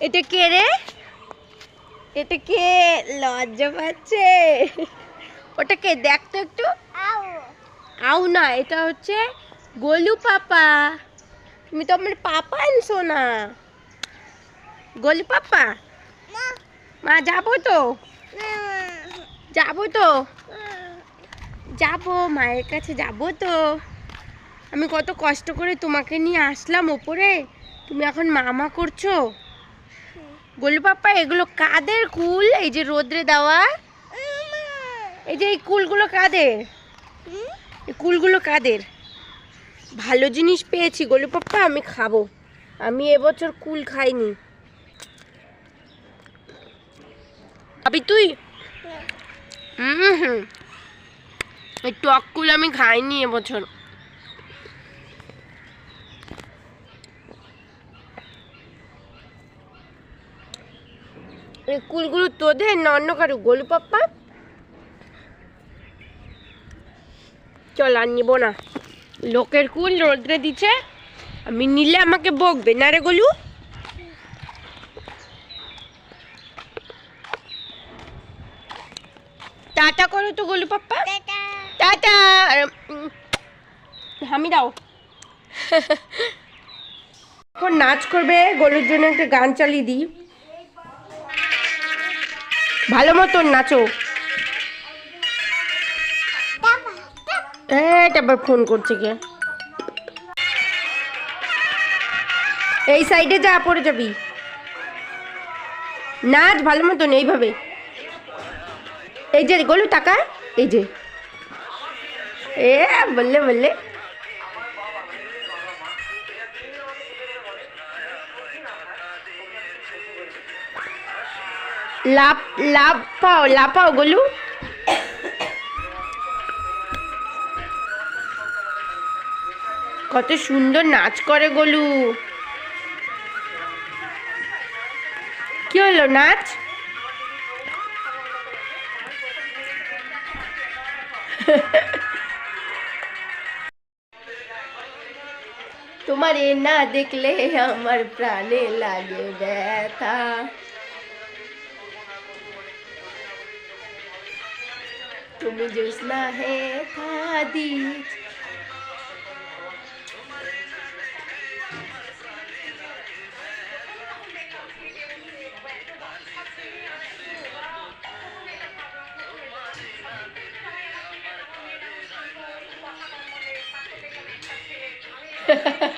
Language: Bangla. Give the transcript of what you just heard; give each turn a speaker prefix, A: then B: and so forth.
A: এটা কে রে? এটা কে? লজ্জা পাচ্ছে। ওটা কে? দেখ তো একটু। আউ না, এটা হচ্ছে গোলু পাপা। তুমি তো আমার পাপা আনছো না। গোলু পাপা? মা, যাব তো? যাব তো? যাব, মায়ের কাছে যাব তো। আমি কত কষ্ট করে তোমাকে নিয়ে আসলাম ওপরে। তুমি এখন মামা করছ। গোলু পাপা এগুলো কাদের কুল? এই যে রোদ্রে দেওয়া। এই যে এই কুলগুলো কাদের? এই কুলগুলো কাদের? ভালো জিনিস পেয়েছি গোলু পাপ্পা আমি খাব। আমি এবছর কুল খাইনি। আবি তুই? হুম হুম। এই টক কুল আমি খাইনি এবছর। এই কুলগুলো তোদের না অন্য কারও? গোলু পাপ্পা? চল আর নিবো না। লোকের কুল রোদ্রে দিচ্ছে আমি নিলে আমাকে বকবে। না রে গোলু? টাটা করো তো গোলু পাপ্পা। টাটা। হামি দাও। এখন নাচ করবে। গোলুর জন্য একটা গান চালিয়ে দিই। ভালো মতন নাচো। এটা ফোন করছে কে? এই সাইডে যা, পড়ে যাবি। নাচ ভালো মতন এইভাবে। এই যে, গোলু টাকা, এই যে। এ, বললে বললে। লাভ লাভ পাও লাফাও গোলু। কত সুন্দর নাচ করে গোলু। কি হলো নাচ? তোমার এ না দেখলে আমার প্রাণে লাগে ব্যথা। तुम जुसना है खादी Ha ha ha.